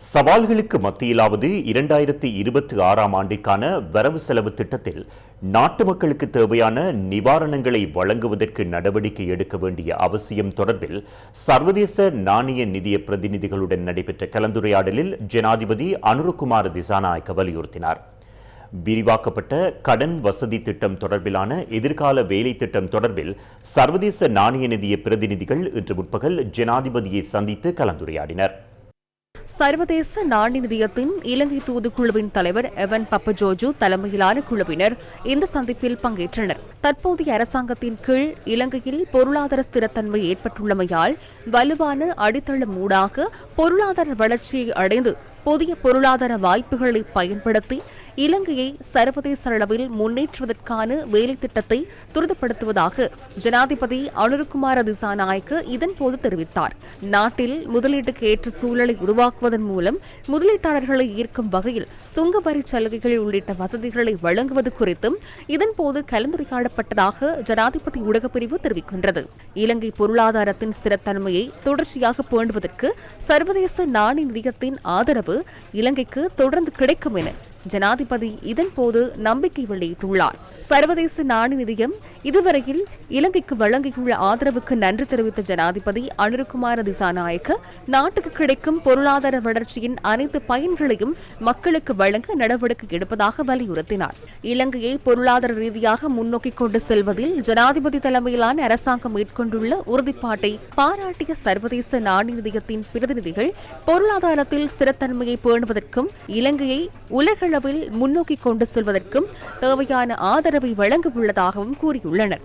சவால்களுக்கு மத்தியிலாவது இரண்டாயிரத்தி இருபத்தி ஆறாம் ஆண்டிற்கான வரவு செலவு திட்டத்தில் நாட்டு மக்களுக்கு தேவையான நிவாரணங்களை வழங்குவதற்கு நடவடிக்கை எடுக்க வேண்டிய அவசியம் தொடர்பில் சர்வதேச நாணய நிதிய பிரதிநிதிகளுடன் நடைபெற்ற கலந்துரையாடலில் ஜனாதிபதி அனுருகுமார் திசாநாயக்க வலியுறுத்தினார். விரிவாக்கப்பட்ட கடன் வசதி திட்டம் தொடர்பிலான எதிர்கால வேலை திட்டம் தொடர்பில் சர்வதேச நாணய நிதிய பிரதிநிதிகள் இன்று முற்பகல் ஜனாதிபதியை சந்தித்து கலந்துரையாடினர். சர்வதேச நாணய நிதியத்தின் இலங்கை தூதுக்குழுவின் தலைவர் எவன் பப்பஜோஜு தலைமையிலான குழுவினர் இந்த சந்திப்பில் பங்கேற்றனர். தற்போதைய அரசாங்கத்தின் கீழ் இலங்கையில் பொருளாதார ஸ்திரத்தன்மை ஏற்பட்டுள்ளமையால் வலுவான அடித்தளம் ஊடாக பொருளாதார வளர்ச்சியை அடைந்து புதிய பொருளாதார வாய்ப்புகளை பயன்படுத்தி இலங்கையை சர்வதேச அளவில் முன்னேற்றுவதற்கான வேலை திட்டத்தை துரிதப்படுத்துவதாக ஜனாதிபதி அனுருகுமார திசாநாயக்க இதன்போது தெரிவித்தார். நாட்டில் முதலீட்டுக்கு ஏற்ற சூழலை உருவாக்குவதன் மூலம் முதலீட்டாளர்களை ஈர்க்கும் வகையில் சுங்கவரி சலுகைகள் உள்ளிட்ட வசதிகளை வழங்குவது குறித்தும் இதன்போது கலந்துரையாடப்பட்டதாக ஜனாதிபதி ஊடகப்பிரிவு தெரிவிக்கின்றது. இலங்கை பொருளாதாரத்தின் ஸ்திரத்தன்மையை தொடர்ச்சியாக பேணுவதற்கு சர்வதேச நாணய நிதியத்தின் ஆதரவு இலங்கைக்கு தொடர்ந்து கிடைக்கும் என ஜனாதிபதி இதன்போது நம்பிக்கை வெளியிட்டுள்ளார். சர்வதேச நாணய நிதியம் இதுவரையில் இலங்கைக்கு வழங்கியுள்ள ஆதரவுக்கு நன்றி தெரிவித்த ஜனாதிபதி அனுருகுமார திசாநாயக்க நாட்டுக்கு கிடைக்கும் பொருளாதார வளர்ச்சியின் அனைத்து பயன்களையும் மக்களுக்கு வழங்க நடவடிக்கை எடுப்பதாக வலியுறுத்தினார். இலங்கையை பொருளாதார ரீதியாக முன்னோக்கி கொண்டு செல்வதில் ஜனாதிபதி தலைமையிலான அரசாங்கம் மேற்கொண்டுள்ள உறுதிப்பாட்டை பாராட்டிய சர்வதேச நாணய நிதியத்தின் பிரதிநிதிகள் பொருளாதாரத்தில் ஸ்திரத்தன்மையை பேணுவதற்கும் இலங்கையை பெருமளவில் முன்னோக்கி கொண்டு செல்வதற்கும் தேவையான ஆதரவை வழங்க உள்ளதாகவும் கூறியுள்ளனர்.